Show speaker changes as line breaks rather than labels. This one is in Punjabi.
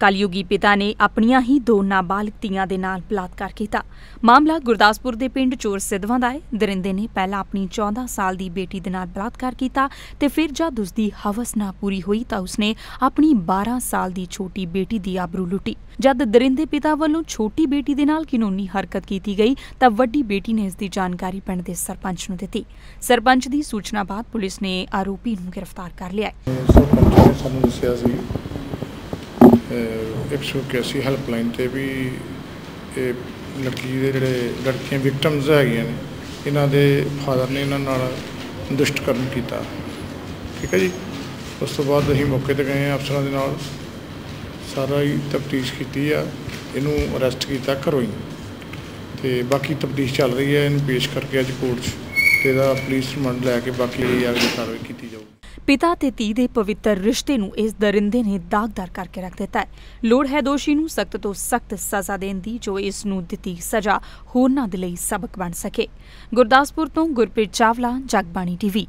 ਕਲਯੁਗੀ ਪਿਤਾ ਨੇ ਆਪਣੀਆਂ ਹੀ ਦੋ ਨਾਬਾਲਗ ਧੀਆਂ ਦੇ ਨਾਲ ਬਲਾਤਕਾਰ ਕੀਤਾ। ਮਾਮਲਾ ਗੁਰਦਾਸਪੁਰ ਦੇ ਪਿੰਡ ਚੋਰ ਸਿੱਧਵਾਂ ਦਾ ਹੈ। ਦਰਿੰਦੇ ਨੇ ਪਹਿਲਾਂ ਆਪਣੀ 14 ਸਾਲ ਦੀ ਬੇਟੀ ਦੇ ਨਾਲ ਬਲਾਤਕਾਰ ਕੀਤਾ ਤੇ ਫਿਰ ਜਦ ਉਸ ਦੀ ਹਵਸ ਨਾ ਪੂਰੀ ਹੋਈ ਤਾਂ ਉਸਨੇ ਆਪਣੀ 12 ਸਾਲ ਦੀ ਛੋਟੀ ਬੇਟੀ ਦੀ ਆਬਰੂ ਲੁੱਟੀ। ਜਦ ਦਰਿੰਦੇ ਪਿਤਾ ਵੱਲੋਂ ਛੋਟੀ ਬੇਟੀ ਦੇ ਨਾਲ ਕਾਨੂੰਨੀ ਹਰਕਤ ਕੀਤੀ ਗਈ ਤਾਂ ਵੱਡੀ ਬੇਟੀ ਨੇ ਇਸ ਦੀ ਜਾਣਕਾਰੀ ਪਿੰਡ ਦੇ ਸਰਪੰਚ ਨੂੰ ਦਿੱਤੀ। ਸਰਪੰਚ ਦੀ ਸੂਚਨਾ ਬਾਅਦ ਪੁਲਿਸ ਨੇ ਆਰੋਪੀ ਨੂੰ ਗ੍ਰਿਫਤਾਰ ਕਰ ਲਿਆ
ਸਰਪੰਚ ਨੇ ਸਾਨੂੰ ਦੱਸਿਆ ਸੀ 181 ਹੈਲਪਲਾਈਨ ਤੇ ਵੀ ਇਹ ਲੜਕੀ ਦੇ ਜਿਹੜੇ ਲੜਕੀਆਂ ਵਿਕਟਮਸ ਹੈਗੀਆਂ ਨੇ, ਇਹਨਾਂ ਦੇ ਫਾਦਰ ਨੇ ਇਹਨਾਂ ਨਾਲ ਦੁਸ਼ਟਕਰਮ ਕੀਤਾ। ਠੀਕ ਹੈ ਜੀ? ਉਸ ਤੋਂ ਬਾਅਦ ਅਸੀਂ ਮੌਕੇ ਤੇ ਗਏ ਹਾਂ ਅਫਸਰਾਂ ਦੇ ਨਾਲ। ਸਾਰਾ ਹੀ ਤਫਤੀਸ਼ ਕੀਤੀ ਆ, ਇਹਨੂੰ ਅਰੈਸਟ ਕੀਤਾ ਘਰੋਂ ਹੀ। ਤੇ ਬਾਕੀ ਤਫਤੀਸ਼ ਚੱਲ ਰਹੀ ਹੈ, ਇਹਨੂੰ ਪੇਸ਼ ਕਰਕੇ ਅੱਜ ਕੋਰਟ 'ਚ ਤੇ ਇਹਦਾ ਪੁਲਿਸ ਰਿਮਾਂਡ ਲੈ ਕੇ ਬਾਕੀ ਅਗਲੀ ਕਾਰਵਾਈ ਕੀਤੀ ਜਾਊਗੀ।
ਪਿਤਾ ਤੇ ਧੀ ਦੇ ਪਵਿੱਤਰ ਰਿਸ਼ਤੇ ਨੂੰ ਇਸ ਦਰਿੰਦੇ ਨੇ ਦਾਗਦਾਰ ਕਰਕੇ ਰੱਖ ਦਿੱਤਾ ਹੈ। ਲੋੜ ਹੈ ਦੋਸ਼ੀ ਨੂੰ ਸਖਤ ਤੋਂ ਸਖਤ ਸਜ਼ਾ ਦੇਣ ਦੀ, ਜੋ ਇਸ ਨੂੰ ਦਿੱਤੀ ਸਜ਼ਾ ਹੋਰਨਾਂ ਦੇ ਲਈ ਸਬਕ ਬਣ ਸਕੇ। ਗੁਰਦਾਸਪੁਰ ਤੋਂ ਗੁਰਪ੍ਰੀਤ ਚਾਵਲਾ, ਜਗਬਾਣੀ ਟੀਵੀ।